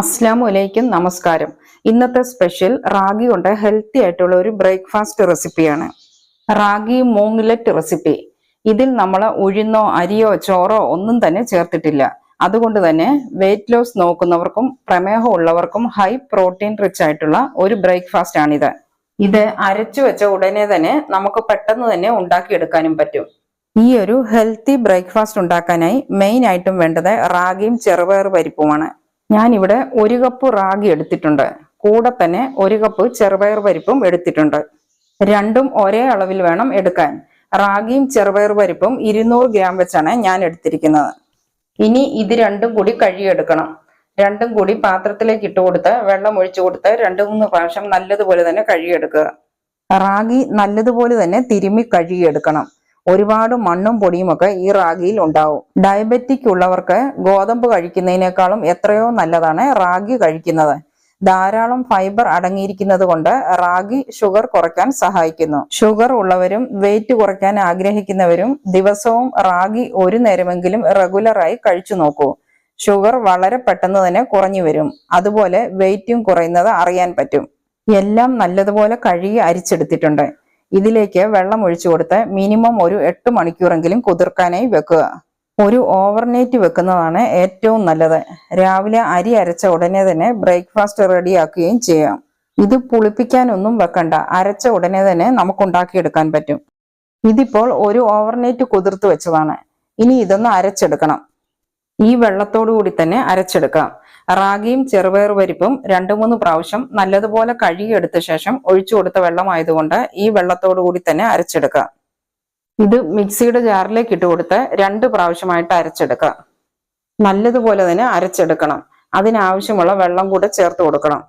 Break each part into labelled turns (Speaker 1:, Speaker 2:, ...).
Speaker 1: അസ്ലാമു അലൈക്കും നമസ്കാരം. ഇന്നത്തെ സ്പെഷ്യൽ റാഗി കൊണ്ട് ഹെൽത്തി ആയിട്ടുള്ള ഒരു ബ്രേക്ക്ഫാസ്റ്റ് റെസിപ്പിയാണ് റാഗി മൂങ്ലെറ്റ് റെസിപ്പി ഇതിൽ നമ്മൾ ഉഴുന്നോ അരിയോ ചോറോ ഒന്നും തന്നെ ചേർത്തിട്ടില്ല. അതുകൊണ്ട് തന്നെ വെയിറ്റ് ലോസ് നോക്കുന്നവർക്കും പ്രമേഹം ഉള്ളവർക്കും ഹൈ പ്രോട്ടീൻ റിച്ച് ആയിട്ടുള്ള ഒരു ബ്രേക്ക്ഫാസ്റ്റ് ആണിത്. ഇത് അരച്ചു വെച്ച ഉടനെ തന്നെ നമുക്ക് പെട്ടെന്ന് തന്നെ ഉണ്ടാക്കിയെടുക്കാനും പറ്റും. ഈ ഒരു ഹെൽത്തി ബ്രേക്ക്ഫാസ്റ്റ് ഉണ്ടാക്കാനായി മെയിൻ ആയിട്ടും വേണ്ടത് റാഗിയും ചെറുപയർ പരിപ്പുമാണ്. ഞാൻ ഇവിടെ ഒരു കപ്പ് റാഗി എടുത്തിട്ടുണ്ട്. കൂടെ തന്നെ ഒരു കപ്പ് ചെറുപയർ പരിപ്പും എടുത്തിട്ടുണ്ട്. രണ്ടും ഒരേ അളവിൽ വേണം എടുക്കാൻ. റാഗിയും ചെറുപയർ പരിപ്പും ഇരുന്നൂറ് ഗ്രാം വെച്ചാണ് ഞാൻ എടുത്തിരിക്കുന്നത്. ഇനി ഇത് രണ്ടും കൂടി കഴുകിയെടുക്കണം. രണ്ടും കൂടി പാത്രത്തിലേക്ക് ഇട്ട് കൊടുത്ത് വെള്ളം ഒഴിച്ചു കൊടുത്ത് രണ്ടു മൂന്ന് പ്രാവശ്യം നല്ലതുപോലെ തന്നെ കഴുകിയെടുക്കുക. റാഗി നല്ലതുപോലെ തന്നെ തിരുമ്മി കഴുകിയെടുക്കണം. ഒരുപാട് മണ്ണും പൊടിയും ഒക്കെ ഈ റാഗിയിൽ ഉണ്ടാവും. ഡയബറ്റിക് ഉള്ളവർക്ക് ഗോതമ്പ് കഴിക്കുന്നതിനേക്കാളും എത്രയോ നല്ലതാണ് റാഗി കഴിക്കുന്നത്. ധാരാളം ഫൈബർ അടങ്ങിയിരിക്കുന്നത് കൊണ്ട് റാഗി ഷുഗർ കുറയ്ക്കാൻ സഹായിക്കുന്നു. ഷുഗർ ഉള്ളവരും വെയിറ്റ് കുറയ്ക്കാൻ ആഗ്രഹിക്കുന്നവരും ദിവസവും റാഗി ഒരു നേരമെങ്കിലും റെഗുലറായി കഴിച്ചു നോക്കൂ. ഷുഗർ വളരെ പെട്ടെന്ന് തന്നെ കുറഞ്ഞു വരും. അതുപോലെ വെയിറ്റും കുറയുന്നത് അറിയാൻ പറ്റും. എല്ലാം നല്ലതുപോലെ കഴുകി അരിച്ചെടുത്തിട്ടുണ്ട്. ഇതിലേക്ക് വെള്ളം ഒഴിച്ചു കൊടുത്ത് മിനിമം ഒരു എട്ട് മണിക്കൂറെങ്കിലും കുതിർക്കാനായി വെക്കുക. ഒരു ഓവർനൈറ്റ് വെക്കുന്നതാണ് ഏറ്റവും നല്ലത്. രാവിലെ അരി അരച്ച ഉടനെ തന്നെ ബ്രേക്ക്ഫാസ്റ്റ് റെഡിയാക്കുകയും ചെയ്യാം. ഇത് പുളിപ്പിക്കാനൊന്നും വെക്കണ്ട. അരച്ച ഉടനെ തന്നെ നമുക്ക് ഉണ്ടാക്കിയെടുക്കാൻ പറ്റും. ഇതിപ്പോൾ ഒരു ഓവർനൈറ്റ് കുതിർത്ത് വെച്ചതാണ്. ഇനി ഇതൊന്ന് അരച്ചെടുക്കണം. ഈ വെള്ളത്തോടു കൂടി തന്നെ അരച്ചെടുക്കാം. റാഗിയും ചെറുപയർ പരിപ്പും രണ്ടു മൂന്ന് പ്രാവശ്യം നല്ലതുപോലെ കഴുകിയെടുത്ത ശേഷം ഒഴിച്ചു കൊടുത്ത വെള്ളമായതുകൊണ്ട് ഈ വെള്ളത്തോടു കൂടി തന്നെ അരച്ചെടുക്കാം. ഇത് മിക്സിയുടെ ജാറിലേക്ക് ഇട്ട് കൊടുത്ത് രണ്ട് പ്രാവശ്യമായിട്ട് അരച്ചെടുക്കാം. നല്ലതുപോലെ തന്നെ അരച്ചെടുക്കണം. അതിനാവശ്യമുള്ള വെള്ളം കൂടെ ചേർത്ത് കൊടുക്കണം.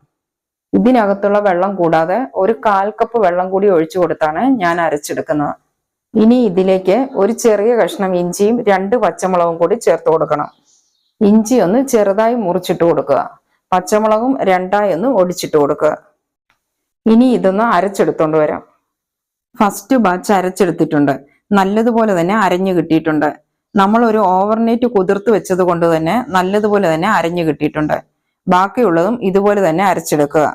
Speaker 1: ഇതിനകത്തുള്ള വെള്ളം കൂടാതെ ഒരു കാൽ കപ്പ് വെള്ളം കൂടി ഒഴിച്ചു കൊടുത്താണ് ഞാൻ അരച്ചെടുക്കുന്നത്. ഇനി ഇതിലേക്ക് ഒരു ചെറിയ കഷ്ണം ഇഞ്ചിയും രണ്ട് പച്ചമുളകും കൂടി ചേർത്ത് കൊടുക്കണം. ഇഞ്ചി ഒന്ന് ചെറുതായി മുറിച്ചിട്ട് കൊടുക്കുക. പച്ചമുളകും രണ്ടായി ഒന്ന് ഒടിച്ചിട്ട് കൊടുക്കുക. ഇനി ഇതൊന്ന് അരച്ചെടുത്തോണ്ട് വരാം. ഫസ്റ്റ് ബാച്ച് അരച്ചെടുത്തിട്ടുണ്ട്. നല്ലതുപോലെ തന്നെ അരഞ്ഞു കിട്ടിയിട്ടുണ്ട്. നമ്മൾ ഒരു ഓവർനൈറ്റ് കുതിർത്ത് വെച്ചത് കൊണ്ട് തന്നെ നല്ലതുപോലെ തന്നെ അരഞ്ഞു കിട്ടിയിട്ടുണ്ട്. ബാക്കിയുള്ളതും ഇതുപോലെ തന്നെ അരച്ചെടുക്കുക.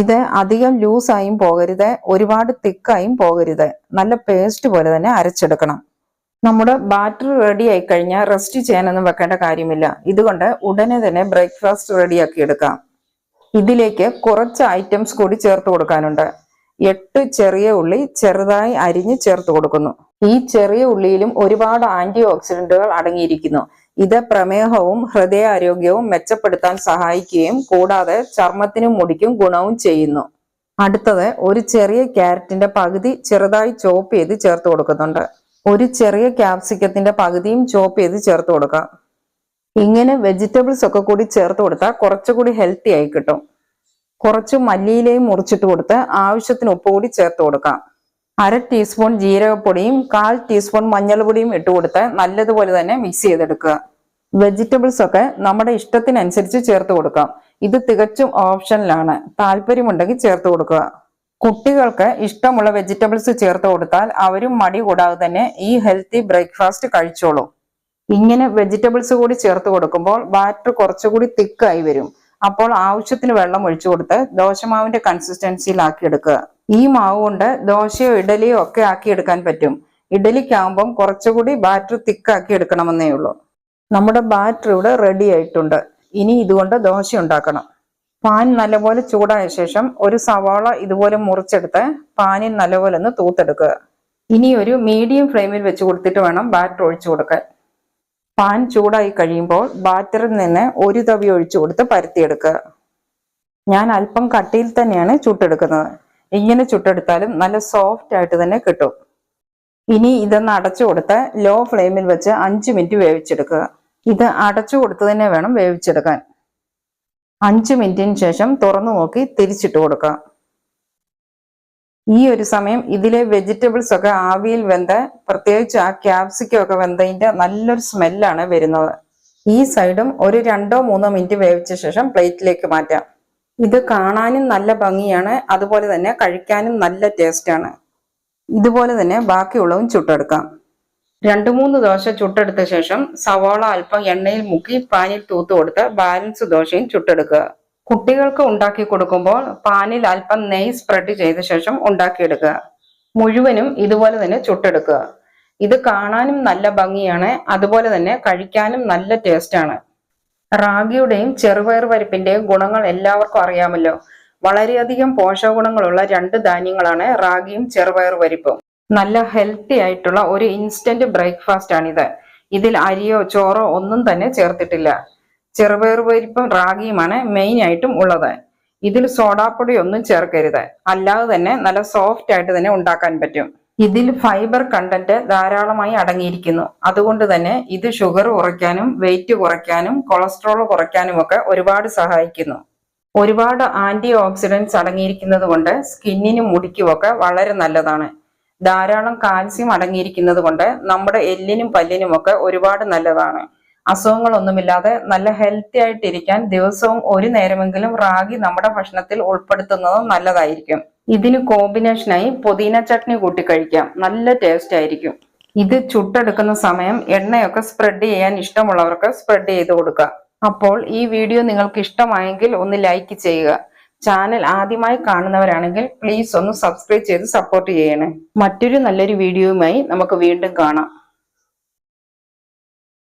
Speaker 1: ഇത് അധികം ലൂസായും പോകരുത് ഒരുപാട് തിക്കായും പോകരുത്. നല്ല പേസ്റ്റ് പോലെ തന്നെ അരച്ചെടുക്കണം. നമ്മുടെ ബാറ്റർ റെഡി ആയി കഴിഞ്ഞാൽ റെസ്റ്റ് ചെയ്യാനൊന്നും വെക്കേണ്ട കാര്യമില്ല. ഇതുകൊണ്ട് ഉടനെ തന്നെ ബ്രേക്ക്ഫാസ്റ്റ് റെഡിയാക്കി എടുക്കാം. ഇതിലേക്ക് കുറച്ച് ഐറ്റംസ് കൂടി ചേർത്ത് കൊടുക്കാനുണ്ട്. എട്ട് ചെറിയ ഉള്ളി ചെറുതായി അരിഞ്ഞ് ചേർത്ത് കൊടുക്കുന്നു. ഈ ചെറിയ ഉള്ളിയിലും ഒരുപാട് ആന്റി ഓക്സിഡന്റുകൾ അടങ്ങിയിരിക്കുന്നു. ഇത് പ്രമേഹവും ഹൃദയാരോഗ്യവും മെച്ചപ്പെടുത്താൻ സഹായിക്കുകയും കൂടാതെ ചർമ്മത്തിനും മുടിക്കും ഗുണവും ചെയ്യുന്നു. അടുത്തത് ഒരു ചെറിയ ക്യാരറ്റിന്റെ പകുതി ചെറുതായി ചോപ്പ് ചെയ്ത് ചേർത്ത് കൊടുക്കുന്നുണ്ട്. ഒരു ചെറിയ ക്യാപ്സിക്കത്തിന്റെ പകുതിയും ചോപ്പ് ചെയ്ത് ചേർത്ത് കൊടുക്കാം. ഇങ്ങനെ വെജിറ്റബിൾസ് ഒക്കെ കൂടി ചേർത്ത് കൊടുത്താൽ കുറച്ചുകൂടി ഹെൽത്തി ആയി കിട്ടും. കുറച്ച് മല്ലിയിലയും മുറിച്ചിട്ട് കൊടുത്ത് ആവശ്യത്തിന് ഉപ്പ് കൂടി ചേർത്ത് കൊടുക്കാം. അര ടീസ്പൂൺ ജീരകപ്പൊടിയും കാൽ ടീസ്പൂൺ മഞ്ഞൾപ്പൊടിയും ഇട്ട് കൊടുത്ത് നല്ലതുപോലെ തന്നെ മിക്സ് ചെയ്തെടുക്കുക. വെജിറ്റബിൾസ് ഒക്കെ നമ്മുടെ ഇഷ്ടത്തിനനുസരിച്ച് ചേർത്ത് കൊടുക്കാം. ഇത് തികച്ചും ഓപ്ഷനിലാണ് താല്പര്യമുണ്ടെങ്കിൽ ചേർത്ത് കൊടുക്കുക. കുട്ടികൾക്ക് ഇഷ്ടമുള്ള വെജിറ്റബിൾസ് ചേർത്ത് കൊടുത്താൽ അവരും മടി കൂടാതെ തന്നെ ഈ ഹെൽത്തി ബ്രേക്ക്ഫാസ്റ്റ് കഴിച്ചോളും. ഇങ്ങനെ വെജിറ്റബിൾസ് കൂടി ചേർത്ത് കൊടുക്കുമ്പോൾ ബാറ്റർ കുറച്ചുകൂടി തിക്കായി വരും. അപ്പോൾ ആവശ്യത്തിന് വെള്ളം ഒഴിച്ചു കൊടുത്ത് ദോശമാവിന്റെ കൺസിസ്റ്റൻസിയിലാക്കി എടുക്കുക ഈ മാവ് കൊണ്ട് ദോശയോ ഇഡലിയോ ഒക്കെ ആക്കിയെടുക്കാൻ പറ്റും. ഇഡലിക്കാവുമ്പം കുറച്ചുകൂടി ബാറ്റർ തിക്കാക്കി എടുക്കണമെന്നേ ഉള്ളൂ. നമ്മുടെ ബാറ്റർ ഇവിടെ റെഡി ആയിട്ടുണ്ട്. ഇനി ഇതുകൊണ്ട് ദോശ ഉണ്ടാക്കണം. പാൻ നല്ലപോലെ ചൂടായ ശേഷം ഒരു സവാള ഇതുപോലെ മുറിച്ചെടുത്ത് പാനിൽ നല്ലപോലെ ഒന്ന് തൂത്തെടുക്കുക. ഇനി ഒരു മീഡിയം ഫ്ലെയിമിൽ വെച്ച് കൊടുത്തിട്ട് വേണം ബാറ്റർ ഒഴിച്ചു കൊടുക്കാൻ. പാൻ ചൂടായി കഴിയുമ്പോൾ ബാറ്ററിൽ നിന്ന് ഒരു തവി ഒഴിച്ചു കൊടുത്ത് പരത്തിയെടുക്കുക. ഞാൻ അല്പം കട്ടിയിൽ തന്നെയാണ് ചുട്ടെടുക്കുന്നത്. ഇങ്ങനെ ചുട്ടെടുത്താലും നല്ല സോഫ്റ്റ് ആയിട്ട് തന്നെ കിട്ടും. ഇനി ഇതൊന്ന് അടച്ചു കൊടുത്ത് ലോ ഫ്ലെയിമിൽ വെച്ച് അഞ്ച് മിനിറ്റ് വേവിച്ചെടുക്കുക. ഇത് അടച്ചു കൊടുത്ത് തന്നെ വേണം വേവിച്ചെടുക്കാൻ. അഞ്ച് മിനിറ്റിന് ശേഷം തുറന്നു നോക്കി തിരിച്ചിട്ട് കൊടുക്കുക. ഈ ഒരു സമയം ഇതിലെ വെജിറ്റബിൾസ് ഒക്കെ ആവിയിൽ വെന്ത പ്രത്യേകിച്ച് ആ ക്യാപ്സിക്കം ഒക്കെ വെന്തതിന്റെ നല്ലൊരു സ്മെല്ലാണ് വരുന്നത്. ഈ സൈഡും ഒരു രണ്ടോ മൂന്നോ മിനിറ്റ് വേവിച്ച ശേഷം പ്ലേറ്റിലേക്ക് മാറ്റാം. ഇത് കാണാനും നല്ല ഭംഗിയാണ് അതുപോലെ തന്നെ കഴിക്കാനും നല്ല ടേസ്റ്റാണ് ഇതുപോലെ തന്നെ ബാക്കിയുള്ളതും ചുട്ടെടുക്കാം. രണ്ടു മൂന്ന് ദോശ ചുട്ടെടുത്ത ശേഷം സവോള അല്പം എണ്ണയിൽ മുക്കി പാനിൽ തൂത്ത് കൊടുത്ത് ബാലൻസ് ദോശയും ചുട്ടെടുക്കുക. കുട്ടികൾക്ക് ഉണ്ടാക്കി കൊടുക്കുമ്പോൾ പാനിൽ അല്പം നെയ് സ്പ്രെഡ് ചെയ്ത ശേഷം ഉണ്ടാക്കിയെടുക്കുക. മുഴുവനും ഇതുപോലെ തന്നെ ചുട്ടെടുക്കുക. ഇത് കാണാനും നല്ല ഭംഗിയാണ്. അതുപോലെ തന്നെ കഴിക്കാനും നല്ല ടേസ്റ്റ് ആണ്. റാഗിയുടെയും ചെറുപയർ പരിപ്പിന്റെയും ഗുണങ്ങൾ എല്ലാവർക്കും അറിയാമല്ലോ. വളരെയധികം പോഷകഗുണങ്ങളുള്ള രണ്ട് ധാന്യങ്ങളാണ് റാഗിയും ചെറുപയർ പരിപ്പും. നല്ല ഹെൽത്തി ആയിട്ടുള്ള ഒരു ഇൻസ്റ്റന്റ് ബ്രേക്ക്ഫാസ്റ്റ് ആണിത്. ഇതിൽ അരിയോ ചോറോ ഒന്നും തന്നെ ചേർത്തിട്ടില്ല. ചെറുപയർ പരിപ്പും റാഗിയുമാണ് മെയിൻ ആയിട്ടും ഉള്ളത്. ഇതിൽ സോഡാപ്പൊടി ഒന്നും ചേർക്കരുത്. അല്ലാതെ തന്നെ നല്ല സോഫ്റ്റ് ആയിട്ട് തന്നെ ഉണ്ടാക്കാൻ പറ്റും. ഇതിൽ ഫൈബർ കണ്ടന്റ് ധാരാളമായി അടങ്ങിയിരിക്കുന്നു. അതുകൊണ്ട് തന്നെ ഇത് ഷുഗർ കുറയ്ക്കാനും വെയിറ്റ് കുറയ്ക്കാനും കൊളസ്ട്രോൾ കുറയ്ക്കാനും ഒക്കെ ഒരുപാട് സഹായിക്കുന്നു. ഒരുപാട് ആന്റി ഓക്സിഡൻസ് അടങ്ങിയിരിക്കുന്നത് കൊണ്ട് സ്കിന്നിനും മുടിക്കുമൊക്കെ വളരെ നല്ലതാണ്. ധാരാളം കാൽസ്യം അടങ്ങിയിരിക്കുന്നത് കൊണ്ട് നമ്മുടെ എല്ലിനും പല്ലിനുമൊക്കെ ഒരുപാട് നല്ലതാണ്. അസുഖങ്ങളൊന്നുമില്ലാതെ നല്ല ഹെൽത്തി ആയിട്ടിരിക്കാൻ ദിവസവും ഒരു നേരമെങ്കിലും റാഗി നമ്മുടെ ഭക്ഷണത്തിൽ ഉൾപ്പെടുത്തുന്നത് നല്ലതായിരിക്കും. ഇതിന് കോമ്പിനേഷനായി പുതിന ചട്നി കൂട്ടി കഴിക്കാം. നല്ല ടേസ്റ്റ് ആയിരിക്കും. ഇത് ചുട്ടെടുക്കുന്ന സമയം എണ്ണയൊക്കെ സ്പ്രെഡ് ചെയ്യാൻ ഇഷ്ടമുള്ളവർക്ക് സ്പ്രെഡ് ചെയ്ത് കൊടുക്കുക അപ്പോൾ ഈ വീഡിയോ നിങ്ങൾക്ക് ഇഷ്ടമായെങ്കിൽ ഒന്ന് ലൈക്ക് ചെയ്യുക. ചാനൽ ആദ്യമായി കാണുന്നവരാണെങ്കിൽ പ്ലീസ് ഒന്ന് സബ്സ്ക്രൈബ് ചെയ്ത് സപ്പോർട്ട് ചെയ്യണേ. മറ്റൊരു നല്ലൊരു വീഡിയോയുമായി നമുക്ക് വീണ്ടും കാണാം.